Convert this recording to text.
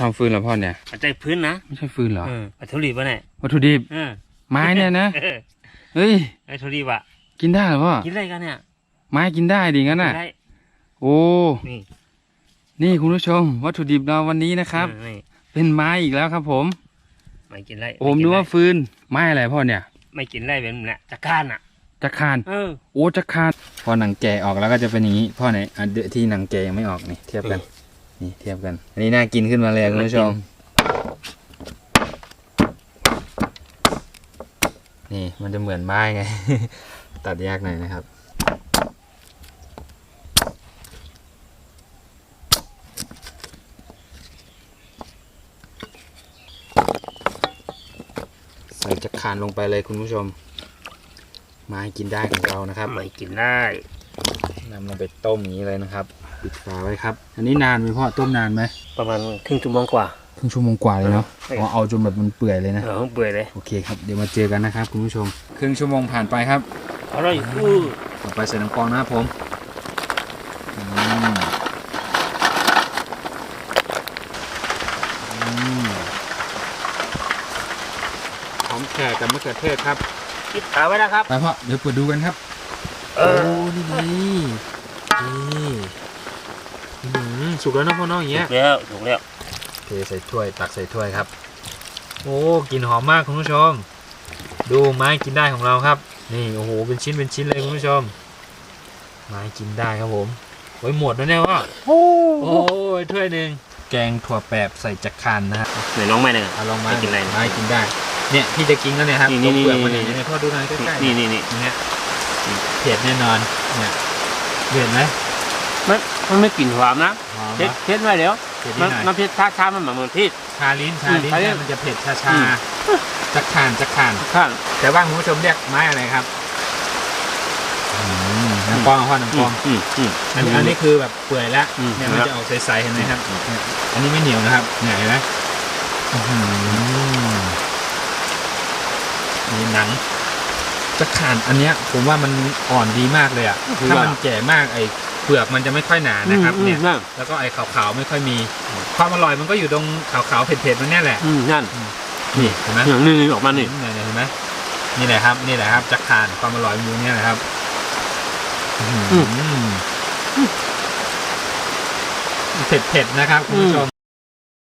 ทำฟืนเหรอพ่อเนี่ยปัจจัยพื้นนะไม่ใช่ฟืนเหรอเออวัตถุดิบวะเนี่ยวัตถุดิบเออไม้เนี่ยนะเออเฮ้ยวัตถุดิบอะกินได้เหรอพ่อกินอะไรกันเนี่ยไม้กินได้ดิงั้นน่ะ กิได้โอ้นี่นี่คุณผู้ชม วัตถุดิบเราวันนี้นะครับ เออนี่เป็นไม้อีกแล้วครับ ผมไม่กินไรโอ้ผมนึกว่าฟืนไม้อะไรพ่อเนี่ยไม่กินไรเป็นแหละจักรานอะจักรานเออ โอ้จักรานพอหนังแกะออกแล้วก็จะเป็นอย่างนี้พ่อไหนอันเดที่หนังแกะยังไม่ออกนี่เทียบกัน นี่เทียบกัน อันนี้น่ากินขึ้นมาเลยคุณผู้ชม นี่มันจะเหมือนไม้ไง ตัดยากหน่อยนะครับ ใส่จักรานลงไปเลยคุณผู้ชม ไม้กินได้ของเรานะครับ ไม่กินได้นำลงไปต้มอย่างนี้เลยนะครับ ปิดฝาไว้ครับ อันนี้นานไหมพ่อต้มนานไหมประมาณครึ่งชั่วโมงกว่า ครึ่งชั่วโมงกว่าเลยเนาะใช่อ๋อเอาจนแบบมันเปื่อยเลยนะ เออเปื่อยเลย โอเคครับ เดี๋ยวมาเจอกันนะครับคุณผู้ชม ครึ่งชั่วโมงผ่านไปครับอร่อยอู้ต่อไปใส่น้ำกรองนะครับผมอืมอืมหอมแขกกับมะเขือเทศครับปิดฝาไว้นะครับ ไปพ่อ เดี๋ยวเปิดดูกันครับ เอโอ้อนี่ไงนี่อื้อหือ สุกแล้วเนอะพ่อเน้องอย่างเงี้ยถูกแล้วถูกแล้วเทใส่ถ้วยตักใส่ถ้วยครับ โอ้กลิ่นหอมมากคุณผู้ชม ดูไม้กินได้ของเราครับ นี่โอ้โหเป็นชิ้นเป็นชิ้นเลยคุณผู้ชม ไม้กินได้ครับผมโอ้ยหมดแล้วเนี่ยว่าโอ้โอ้ยถ้วยหนึ่งแกงถั่วแปบใส่จักรานนะฮะไหนน้องไม่หนึ่งเอาลองมาไม่กินอะไรไม้กินได้ เนี่ยที่จะกินแล้วเนี่ยครับนี่ตรงนี่เปลือกมันนี่เนี่ยเนี่ยพ่อดูหน่อยใกล้ๆนี่นี่นี่เนี่ยเผ็ดแน่นอนเนี่ยเผ็ดไหม มันมันไม่กลิ่นหอมนะหอมเผ็ดปะเผ็ดไว้เดี๋ยวเผ็ดมันินดหน่อย มันเผ็ดช้าช้าๆมันเหมือนพริก ชาลิ้นชาลิ้นอืมชาลิ้นเนี่ยมันจะเผ็ดชาอืชามจักรานจักราน ข้าง แต่ว่าคุณผู้ชมเรียกไม้อะไรครับน้ำปองพ่อน้ำปองอืมอืม อันนี้อันนี้คือแบบเปื่อยแล้วอืม เนี่ยมันจะออกใสๆเห็นไหมครับเนี่ยอันนี้ไม่เหนียวนะครับเนี่ยเห็นไหมอื้อหือมีหนัง จักรานอันเนี้ยผมว่ามันอ่อนดีมากเลยอะถ้ามันแก่มากไอ้เปลือกมันจะไม่ค่อยหนานะครับอืมเนี่ยนั่นแล้วก็ไอ้ขาวๆไม่ค่อยมี ความอร่อยมันก็อยู่ตรงขาวๆเผ็ดๆมันเนี่ยแหละอืมนั่นนี่เห็นไหมอย่างนี้นี่ออกมานี่เนี่ยเห็นไหมนี่แหละครับ นี่แหละครับจักรานความอร่อยมูเนี่ยแหละครับเผ็ดเผ็ดๆนะครับคุณผู้ชม